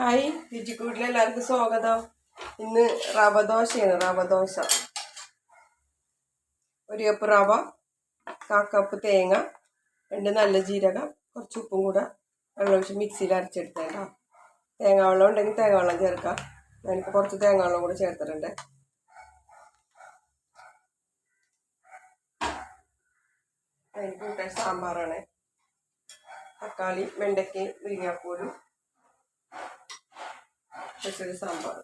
Hi രുചിക്കൂട്ടിൽ എല്ലാവർക്കും സ്വാഗതം. ഇന്ന് റവ ദോശയാണ് റവ ദോശ. ഒരു കപ്പ് റവ കാ കപ്പ് തേങ്ങ രണ്ട് നല്ല ജീരകം കുറച്ച് ഉപ്പും കൂടെ വെള്ളമൊഴിച്ച് മിക്സിയിൽ അരച്ചെടുത്തേക്കാം. തേങ്ങ വെള്ളം ഉണ്ടെങ്കിൽ തേങ്ങ വെള്ളം ചേർക്കാം. ഞാനിപ്പോൾ കുറച്ച് തേങ്ങ വെള്ളം കൂടെ ചേർത്തിട്ടുണ്ട്. എനിക്ക് കൂട്ടാൻ സാമ്പാറാണ്. തക്കാളി വെണ്ടയ്ക്ക് മുരിങ്ങാപ്പൂരും വെച്ചൊരു സാമ്പാർ.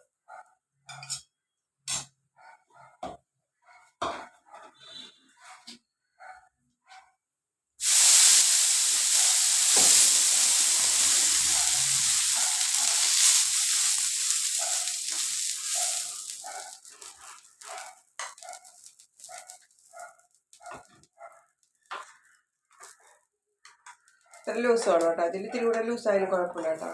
ഇത്ര ലൂസ് വേണം കേട്ടോ? അതിൽ ഇത്തിരി കൂടെ ലൂസായാലും കുഴപ്പമില്ല കേട്ടോ.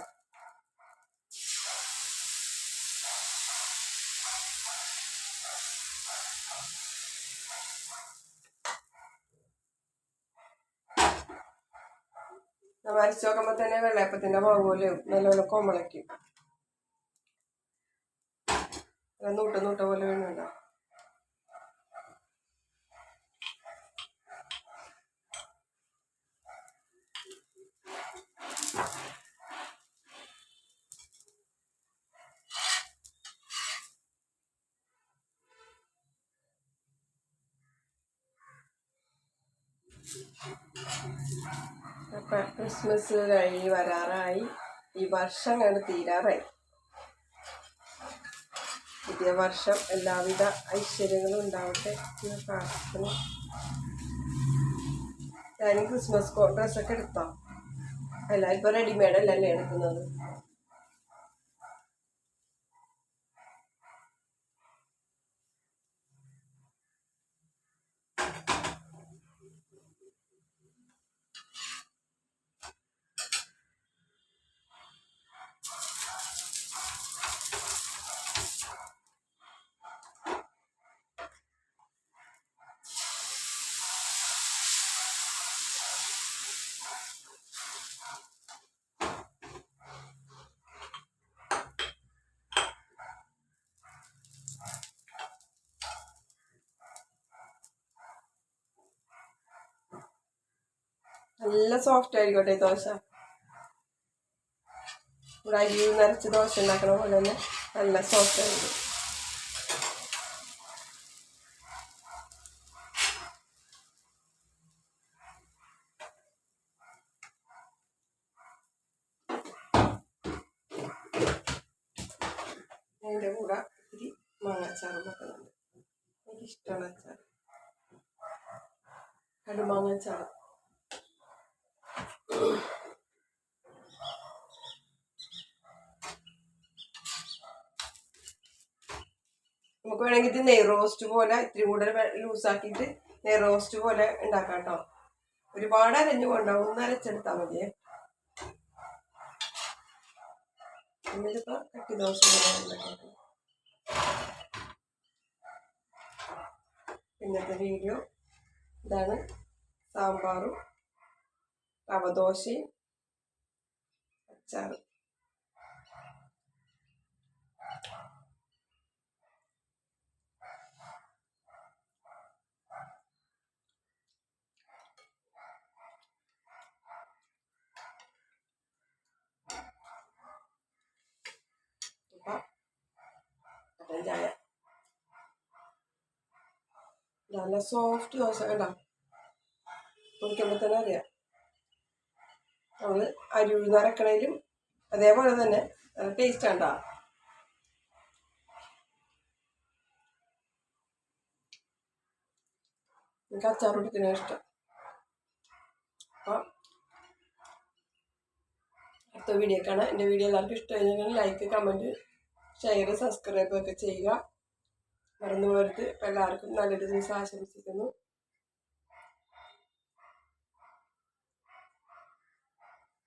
വരച്ച് നോക്കുമ്പോൾ തന്നെ വെള്ളയപ്പത്തിന്റെ മാവുപോലെ നല്ലപോലെ കോമ്പളയ്ക്കും നൂട്ട നൂട്ട പോലെ വേണുണ്ടോ അപ്പം ക്രിസ്മസ് കഴിഞ്ഞ് വരാറായി. ഈ വർഷം കണ്ട് തീരാറായി. പുതിയ വർഷം എല്ലാവിധ ഐശ്വര്യങ്ങളും ഉണ്ടാവട്ടെ എന്ന് പ്രാർത്ഥിക്കുന്നു. ഞാനും ക്രിസ്മസ് ഡ്രസ്സൊക്കെ എടുത്തോ? എല്ലാവരും ഇപ്പോൾ റെഡിമെയ്ഡ് അല്ലല്ലേ എടുക്കുന്നത്? നല്ല സോഫ്റ്റ് ആയിരിക്കട്ടെ ദോശ. ഇവിടെ അരി നിറച്ച് ദോശ ഉണ്ടാക്കണ പോലെ തന്നെ നല്ല സോഫ്റ്റ് ആയിരിക്കും. അതിന്റെ കൂടെ ഇത്തിരി മാങ്ങാച്ചാറും വെക്കുന്നുണ്ട്. അച്ചാർ കടുമാങ്ങാച്ചാറ്. നമുക്ക് വേണമെങ്കിൽ ഇത് നെയ് റോസ്റ്റ് പോലെ ഇത്തിരി കൂടെ ലൂസാക്കിയിട്ട് നെയ് റോസ്റ്റ് പോലെ ഉണ്ടാക്കാം കേട്ടോ. ഒരുപാട് അരഞ്ഞു കൊണ്ടാവും. ഒന്ന് അരച്ചെടുത്താൽ മതിയേ ഇന്നത്തെ വീഡിയോ ഇതാണ്. സാമ്പാറും റവദോശയും അച്ചാറും ചായ നല്ല സോഫ്റ്റ് ദോശ കണ്ടോ കുടിക്കുമ്പോൾ തന്നെ അറിയാം നമ്മൾ അരി ഉഴുന്നരക്കണേലും അതേപോലെ തന്നെ നല്ല ടേസ്റ്റ് ഉണ്ടോ എനിക്ക് അച്ചാർ ഇഷ്ടം. അപ്പം അടുത്ത വീഡിയോ കാണാം എന്റെ വീഡിയോ എല്ലാവർക്കും ഇഷ്ടമായിരുന്നെങ്കിൽ ലൈക്ക് കമന്റ് ഷെയർ സബ്സ്ക്രൈബ് ഒക്കെ ചെയ്യുക. മറന്നു പോരുത് എല്ലാവർക്കും നല്ലൊരു ദിവസം ആശംസിക്കുന്നു.